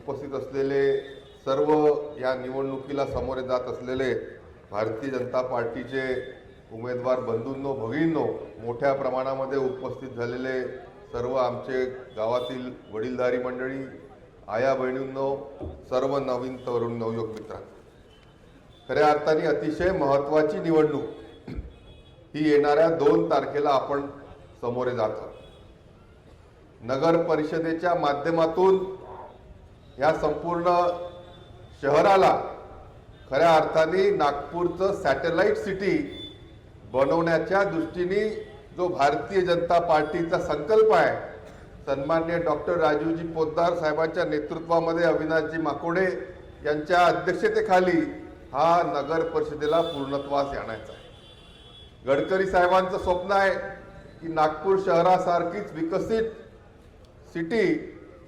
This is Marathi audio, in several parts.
उपस्थित असलेले सर्व या निवडणुकीला सामोरे जात असलेले भारतीय जनता पार्टीचे उमेदवार बंधूंनो भगिनींनो मोठ्या प्रमाणामध्ये उपस्थित झालेले सर्व आमचे गावातील वडीलधारी मंडळी आया बहिणींनो सर्व नवीन तरुण नवयुवक मित्रांनो. खऱ्या अर्थाने अतिशय महत्त्वाची निवडणूक ही येणाऱ्या दोन तारखेला आपण समोरे जात आहोत. नगर परिषदेच्या माध्यमातून ह्या संपूर्ण शहराला खऱ्या अर्थाने नागपूरचं सॅटेलाईट सिटी बनवण्याच्या दृष्टीने जो भारतीय जनता पार्टीचा संकल्प आहे सन्मान्य डॉक्टर राजीवजी पोद्दार साहेबांच्या नेतृत्वामध्ये अविनाशजी माकोडे यांच्या अध्यक्षतेखाली हा नगर परिषदेला पूर्णत्वास आणायचा आहे. गडकरी साहेबांचं स्वप्न आहे की नागपूर शहरासारखीच विकसित सिटी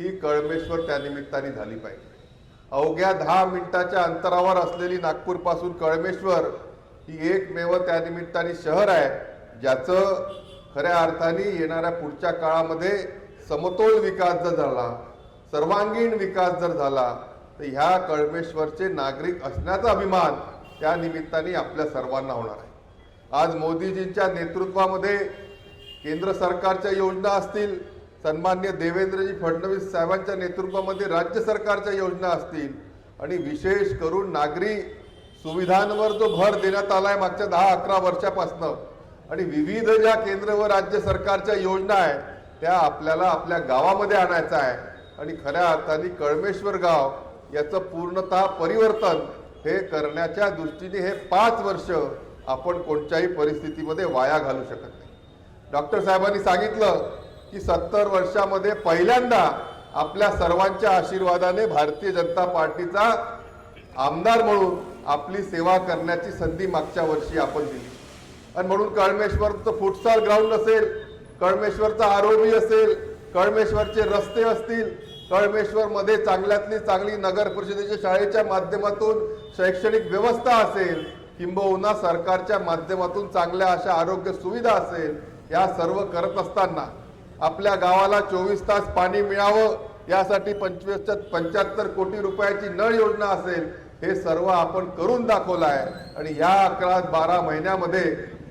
ही कळमेश्वर त्या निमित्ताने झाली पाहिजे. अवघ्या दहा मिनिटाच्या अंतरावर असलेली नागपूरपासून कळमेश्वर ही एकमेव त्यानिमित्ताने शहर आहे ज्याचं खऱ्या अर्थाने येणाऱ्या पुढच्या काळामध्ये समतोल विकास जर झाला सर्वांगीण विकास जर झाला तर ह्या कळमेश्वरचे नागरिक असण्याचा अभिमान त्या निमित्ताने आपल्या सर्वांना होणार आहे. आज मोदीजींच्या नेतृत्वामध्ये केंद्र सरकारच्या योजना असतील सन्मान्य देवेंद्रजी फडणवीस साहेबांच्या नेतृत्वामध्ये राज्य सरकारच्या योजना असतील आणि विशेष करून नागरी सुविधांवर जो भर देण्यात आला आहे मागच्या दहा अकरा वर्षापासनं आणि विविध ज्या केंद्र व राज्य सरकारच्या योजना आहेत त्या आपल्याला आपल्या गावामध्ये आणायचा आहे. आणि खऱ्या अर्थाने कळमेश्वर गाव याचं पूर्णतः परिवर्तन हे करण्याच्या दृष्टीने हे पाच वर्ष आपण कोणत्याही परिस्थितीमध्ये वाया घालू शकत नाही. डॉक्टर साहेबांनी सांगितलं की सत्तर वर्षामध्ये पहिल्यांदा आपल्या सर्वांच्या आशीर्वादाने भारतीय जनता पार्टीचा आमदार म्हणून आपली सेवा करण्याची संधी मागच्या वर्षी आपण दिली. आणि म्हणून कळमेश्वरचं फुटसाल ग्राउंड असेल कळमेश्वरचा आरोबी असेल कळमेश्वरचे रस्ते असतील कळमेश्वरमध्ये चांगल्यातली चांगली नगर परिषदेच्या शाळेच्या माध्यमातून शैक्षणिक व्यवस्था असेल किंबहुना सरकारच्या माध्यमातून चांगल्या अशा आरोग्य सुविधा असेल या सर्व करत असताना आपल्या गावाला चोवीस तास पाणी मिळावं यासाठी पंचवीस पंच्याहत्तर कोटी रुपयाची नळ योजना असेल हे सर्व आपण करून दाखवलं आहे. आणि या अकरा बारा महिन्यामध्ये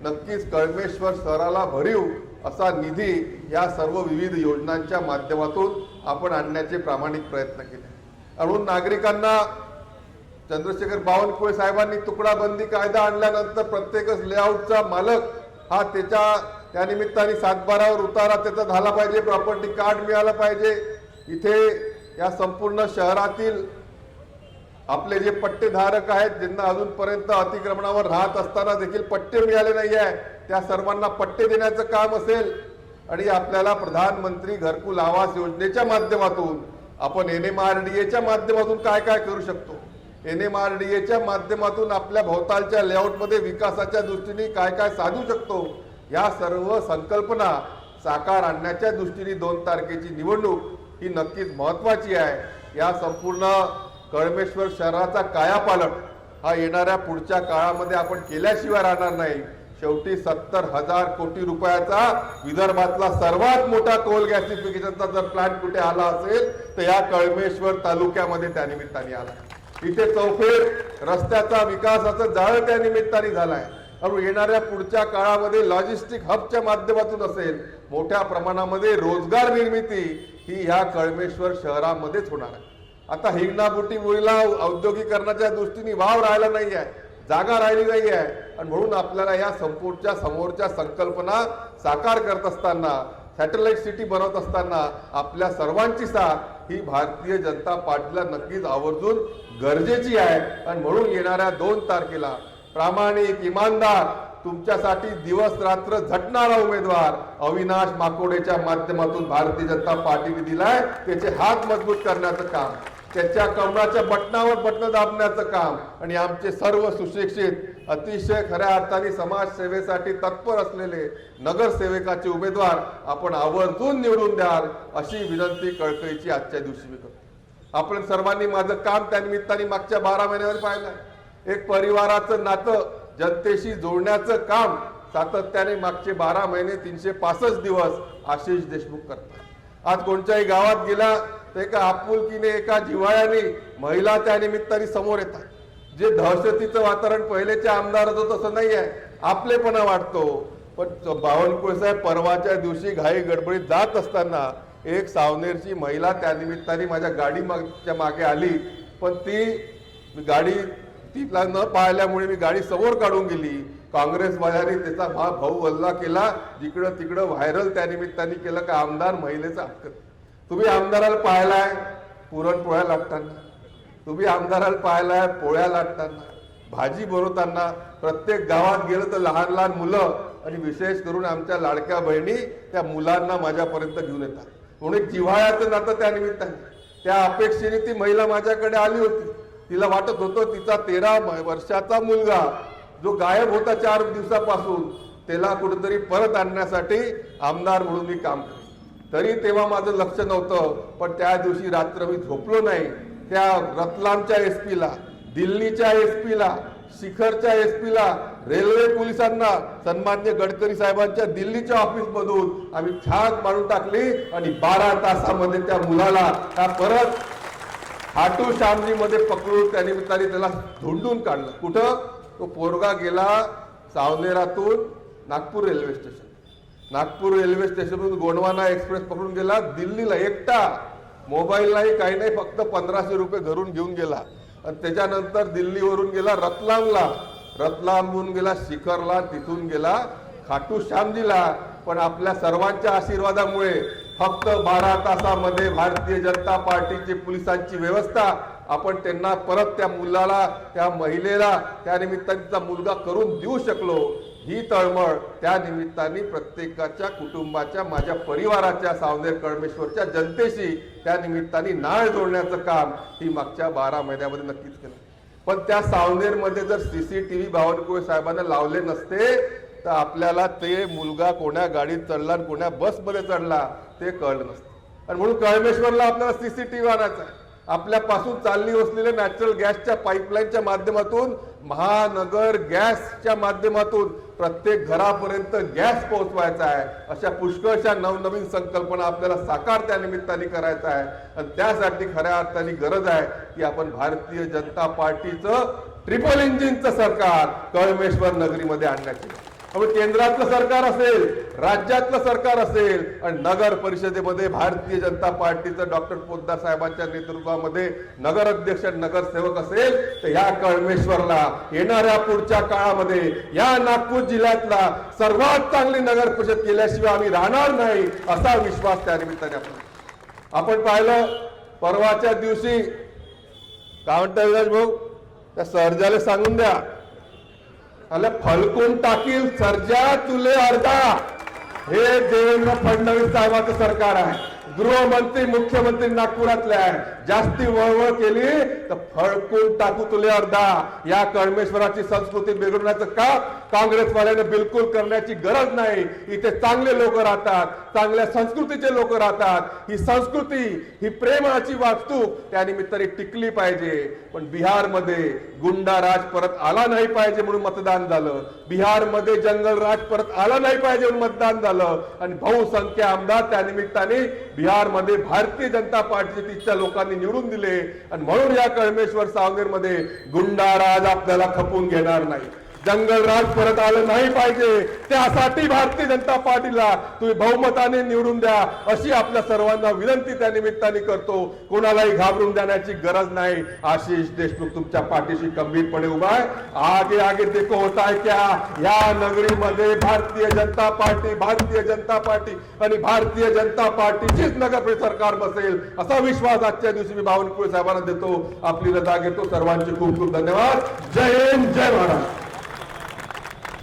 नक्कीच कळमेश्वर शहराला भरीव असा निधी या सर्व विविध योजनांच्या माध्यमातून आपण आणण्याचे प्रामाणिक प्रयत्न केले. म्हणून नागरिकांना चंद्रशेखर बावनकुळे साहेबांनी तुकडाबंदी कायदा आणल्यानंतर प्रत्येकच लेआउटचा मालक हा त्याच्या त्या निमित्ताने सातबारावर उतारा त्याचा झाला पाहिजे प्रॉपर्टी कार्ड मिळालं पाहिजे. इथे या संपूर्ण शहरातील आपले जे पट्टेधारक आहेत ज्यांना अजूनपर्यंत अतिक्रमणावर राहत असताना देखील पट्टे मिळाले नाही आहे त्या सर्वांना पट्टे देण्याचं काम असेल. आणि आपल्याला प्रधानमंत्री घरकुल आवास योजनेच्या माध्यमातून आपण एन एम आर डी एच्या माध्यमातून काय काय करू शकतो? एन एम आर डी एच्या माध्यमातून आपल्या भोवतालच्या लेआउटमध्ये विकासाच्या दृष्टीने काय काय साधू शकतो? या सर्व संकल्पना साकार आणण्याच्या दृष्टीने दोन तारखेची निवडणूक ही नक्कीच महत्वाची आहे. या संपूर्ण कळमेश्वर शहराचा कायापालट हा येणाऱ्या पुढच्या काळामध्ये आपण केल्याशिवाय राहणार नाही. शेवटी सत्तर हजार कोटी रुपयाचा विदर्भातला सर्वात मोठा कोल गॅसिफिकेशनचा जर प्लांट कुठे आला असेल तर या कळमेश्वर तालुक्यामध्ये त्या निमित्ताने आला. इथे चौफेर रस्त्याचा विकासाचं जाळ त्या निमित्ताने झालाय. आणि येणाऱ्या पुढच्या काळामध्ये लॉजिस्टिक हबच्या माध्यमातून असेल मोठ्या प्रमाणामध्ये रोजगार निर्मिती ही ह्या कळमेश्वर शहरामध्येच होणार आहे. आता हिंगणाबुटी मुलीला औद्योगिकरणाच्या दृष्टीने वाव राहिला नाही आहे जागा राहिली नाही आहे आणि म्हणून आपल्याला या संपूर्णच्या समोरच्या संकल्पना साकार करत असताना सॅटेलाइट सिटी बनवत असताना आपल्या सर्वांची साथ ही भारतीय जनता पार्टीला नक्कीच आवर्जून गरजेची आहे. आणि म्हणून येणाऱ्या दोन तारखेला प्रामाणिक इमानदार तुमच्यासाठी दिवस रात्र झटणारा उमेदवार अविनाश माकोडेच्या माध्यमातून भारतीय जनता पार्टीने दिलाय. त्याचे हात मजबूत करण्याचं काम त्याच्या कमराच्या बटनावर बटण दाबण्याचं काम आणि आमचे सर्व सुशिक्षित अतिशय खऱ्या अर्थाने समाजसेवेसाठी तत्पर असलेले नगरसेवकाचे उमेदवार आपण आवर्जून निवडून द्याल अशी विनंती कळकळीची आजच्या दिवशी मी करतो. आपण सर्वांनी माझं काम त्या निमित्ताने मागच्या बारा महिन्यावर पाहिलं एक परिवाराचं नातं जनतेशी जोडण्याचं काम सातत्याने मागचे बारा महिने तीनशे पासष्ट दिवस आशिष देशमुख करतात. आज कोणत्याही गावात गेला तर एका आपुलकीने एका जिव्हाळ्याने महिला त्या निमित्ताने समोर येतात. जे दहशतीचं वातावरण पहिलेच्या आमदार होतं तसं नाही आहे. आपलेपणा वाटतो पण बावनकुळे साहेब परवाच्या दिवशी घाई गडबडीत जात असताना एक सावनेरची महिला त्यानिमित्ताने माझ्या गाडी मागच्या मागे आली. पण ती गाडी तिला न पाहिल्यामुळे मी गाडी समोर काढून गेली. काँग्रेसवाल्याने त्याचा भा भाऊ हल्ला केला. जिकडं तिकडं व्हायरल त्या निमित्ताने केलं का आमदार महिलेचा हक्क. तुम्ही आमदाराला पाहिलाय पुरणपोळ्या लाटताना. तुम्ही आमदाराला पाहिलाय पोळ्या लाटताना. भाजी बनवताना. प्रत्येक गावात गेलं तर लहान लहान मुलं आणि विशेष करून आमच्या लाडक्या बहिणी त्या मुलांना माझ्यापर्यंत घेऊन येतात. म्हणून एक जिव्हाळ्याचं नातं त्या निमित्ताने. त्या अपेक्षेने ती महिला माझ्याकडे आली होती. तिला वाटत होतं तिचा तेरा वर्षाचा मुलगा जो गायब होता चार दिवसापासून त्याला कुठेतरी परत आणण्यासाठी आमदार म्हणून मी काम केलं तरी तेव्हा माझं लक्ष नव्हतं पण त्या दिवशी रात्र मी झोपलो नाही. त्या रतलामच्या एस पीला दिल्लीच्या एस पीला शिखरच्या एस पीला रेल्वे पोलिसांना सन्मान्य गडकरी साहेबांच्या दिल्लीच्या ऑफिसमधून आम्ही छान मारून टाकली आणि बारा तासामध्ये त्या मुलाला त्या परत हाटू श्यामनीमध्ये पकडून त्या निमित्ताने त्याला धुंडून काढलं. कुठं? तो पोरगा गेला सावनेरातून Nagpur railway station. Nagpur railway स्टेशनमधून Gondwana express पकडून गेला दिल्लीला एकटा. मोबाईल नाही काही नाही फक्त पंधराशे रुपये घरून घेऊन गेला. आणि त्याच्यानंतर दिल्लीवरून गेला रतलामला. रतलामहून गेला शिखरला तिथून गेला खाटू श्यामजीला पण आपल्या सर्वांच्या आशीर्वादामुळे फक्त बारा तासामध्ये भारतीय जनता पार्टीची पोलिसांची व्यवस्था आपण त्यांना परत त्या मुलाला त्या महिलेला त्या निमित्ताने मुलगा करून देऊ शकलो. ही तळमळ त्या निमित्ताने प्रत्येकाच्या कुटुंबाच्या माझ्या परिवाराच्या सावनेर कळमेश्वरच्या जनतेशी त्या निमित्ताने नाळ जोडण्याचं काम ही मागच्या बारा महिन्यामध्ये नक्कीच केलं. पण त्या सावनेरमध्ये जर सीसीटीव्ही बावनकुळे साहेबांना लावले नसते तर आपल्याला ते मुलगा कोण्या गाडीत चढला आणि कोण्या बसमध्ये चढला ते कळलं नसतं. आणि म्हणून कळमेश्वरला आपल्याला सीसीटीव्ही आणायचा आहे. आपल्यापासून चालली असलेल्या नॅचरल गॅसच्या पाईपलाईनच्या माध्यमातून महानगर गॅसच्या माध्यमातून प्रत्येक घरापर्यंत गॅस पोहोचवायचा आहे. अशा पुष्कळशा नवनवीन संकल्पना आपल्याला साकार त्या निमित्ताने करायचा आहे. आणि त्यासाठी खऱ्या अर्थाने गरज आहे की आपण भारतीय जनता पार्टीचं ट्रिपल इंजिनचं सरकार कळमेश्वर नगरीमध्ये आणण्याची. त्यामुळे केंद्रातलं सरकार असेल राज्यातलं सरकार असेल आणि नगर परिषदेमध्ये भारतीय जनता पार्टीचं डॉक्टर पोद्दार साहेबांच्या नेतृत्वामध्ये नगर अध्यक्ष नगरसेवक असेल तर ह्या कळमेश्वरला येणाऱ्या पुढच्या काळामध्ये या नागपूर जिल्ह्यातला सर्वात चांगली नगर परिषद केल्याशिवाय आम्ही राहणार नाही असा विश्वास त्या निमित्ताने आपण आपण पाहिलं परवाच्या दिवशी काय म्हणता विराज भाऊ त्या सर्जाले सांगून द्या. अरे फलकून टाकील सर्जा तुले अर्धा. हे देवेंद्र फडणवीस साहेबाचं सरकार आहे. गृहमंत्री मुख्यमंत्री नागपुरातले आहे जास्ती वळवळ केली तर फळकून टाकू तुले अर्धा? या कळमेश्वराची संस्कृती बिघडण्याचं काम काँग्रेसवाल्याने बिलकुल करण्याची गरज नाही. इथे चांगले लोक राहतात चांगल्या संस्कृतीचे लोक राहतात. ही संस्कृती ही प्रेमाची वास्तूक त्या टिकली पाहिजे. पण बिहारमध्ये गुंडा राज परत आला नाही पाहिजे म्हणून मतदान झालं. बिहारमध्ये जंगल राज परत आला नाही पाहिजे म्हणून मतदान झालं. आणि बहुसंख्य आमदार त्यानिमित्ताने बिहारमध्ये भारतीय जनता पार्टीचे तिथच्या लोकांनी निवडून दिले. आणि म्हणून या कळमेश्वर सावनेरमध्ये गुंडाराज आपल्याला खपून घेणार नाही. जंगलराज परत आलं नाही पाहिजे. त्यासाठी भारतीय जनता पार्टीला तुम्ही बहुमताने निवडून द्या अशी आपल्या सर्वांना विनंती त्या निमित्ताने करतो. कोणालाही घाबरून देण्याची गरज नाही. आशिष देशमुख तुमच्या पाठीशी गंभीरपणे उभा आहे. आगे आगे देखो होता है क्या? या नगरीमध्ये भारतीय जनता पार्टी भारतीय जनता पार्टी आणि भारतीय जनता पार्टीचीच नगर सरकार बसेल असा विश्वास आजच्या दिवशी मी बावनकुळे साहेबांना देतो. आपली रजा घेतो. सर्वांचे खूप खूप धन्यवाद. जय हिंद जय महाराज